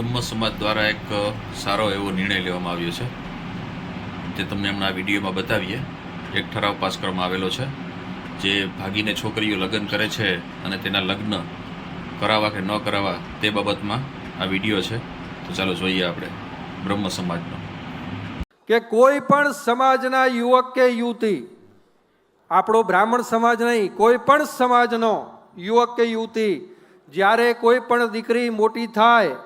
બ્રહ્મ સમાજ દ્વારા એક સારો એવો નિર્ણય લેવામાં આવ્યો છે. તે તમને હમણાં વિડીયોમાં બતાવીએ. એક ઠરાવ પાસ કરવામાં આવેલો છે. જે ભાગીને છોકરીઓ લગ્ન કરે છે અને તેના લગ્ન કરાવવા કે ન કરાવવા તે બાબતમાં આ વીડિયો છે. તો ચાલો જોઈએ આપણે બ્રહ્મ સમાજનો. કે કોઈ પણ સમાજના યુવક કે યુવતી, આપણો બ્રાહ્મણ સમાજ નહીં, કોઈ પણ સમાજનો યુવક કે યુવતી, જ્યારે કોઈ પણ દીકરી મોટી થાય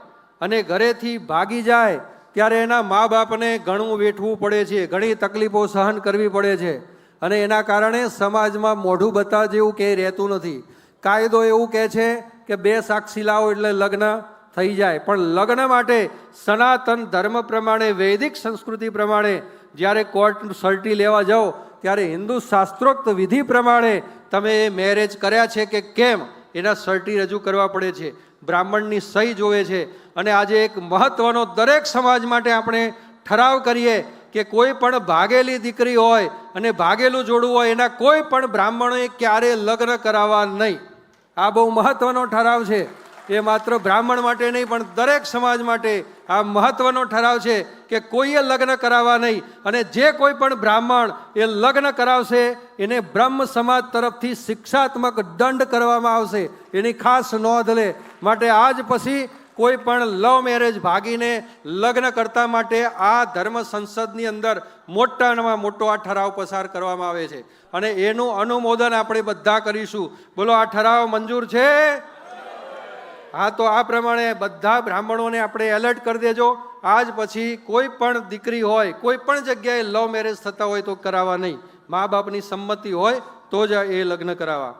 અને ઘરેથી ભાગી જાય, ત્યારે એના મા બાપને ઘણું વેઠવું પડે છે, ઘણી તકલીફો સહન કરવી પડે છે. અને એના કારણે સમાજમાં મોઢું બતા જેવું કે રહેતું નથી. કાયદો એવું કહે છે કે બે સાક્ષી લાવો એટલે લગ્ન થઈ જાય. પણ લગ્ન માટે સનાતન ધર્મ પ્રમાણે, વૈદિક સંસ્કૃતિ પ્રમાણે જ્યારે કોર્ટ સર્ટી લેવા જાઓ, ત્યારે હિન્દુ શાસ્ત્રોક્ત વિધિ પ્રમાણે તમે એ મેરેજ કર્યા છે કે કેમ? એના સર્ટી રજૂ કરવા પડે છે. બ્રાહ્મણની સહી જોવે છે. અને આજે એક મહત્વનો દરેક સમાજ માટે આપણે ઠરાવ કરીએ કે કોઈ પણ ભાગેલી દીકરી હોય અને ભાગેલું જોડું હોય, એના કોઈ પણ બ્રાહ્મણોએ ક્યારે લગ્ન કરાવવા નહીં. આ બહુ મહત્વનો ઠરાવ છે. એ માત્ર બ્રાહ્મણ માટે નહીં, પણ દરેક સમાજ માટે આ મહત્વનો ઠરાવ છે કે કોઈએ લગ્ન કરાવવા નહીં. અને જે કોઈ પણ બ્રાહ્મણ એ લગ્ન કરાવશે, એને બ્રહ્મ સમાજ તરફથી શિક્ષાત્મક દંડ કરવામાં આવશે. એની ખાસ નોંધ લે. માટે આજ પછી કોઈ પણ લવ મેરેજ ભાગીને લગ્ન કરતા માટે આ ધર્મ સંસદની અંદર મોટામાં મોટો આ ઠરાવ પસાર કરવામાં આવે છે. અને એનું અનુમોદન આપણે બધા કરીશું. બોલો, આ ઠરાવ મંજૂર છે? હા તો આ પ્રમાણે બધા બ્રાહ્મણોને આપણે એલર્ટ કરી દેજો. આજ પછી કોઈ પણ દીકરી હોય, કોઈ પણ જગ્યાએ લવ મેરેજ થતા હોય તો કરાવવા નહીં. મા બાપની સંમતિ હોય તો જ એ લગ્ન કરાવવા.